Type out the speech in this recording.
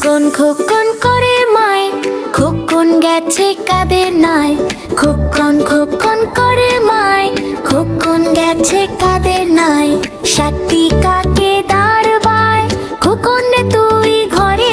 খোকন খোকন করে মাই খোকন গেছে কাদের নাই খোকন খোকন করে মাই খোকন গেছে কাঁদে নাই সাতটি কাকে দাঁড় বায়? খোকন তুই ঘরে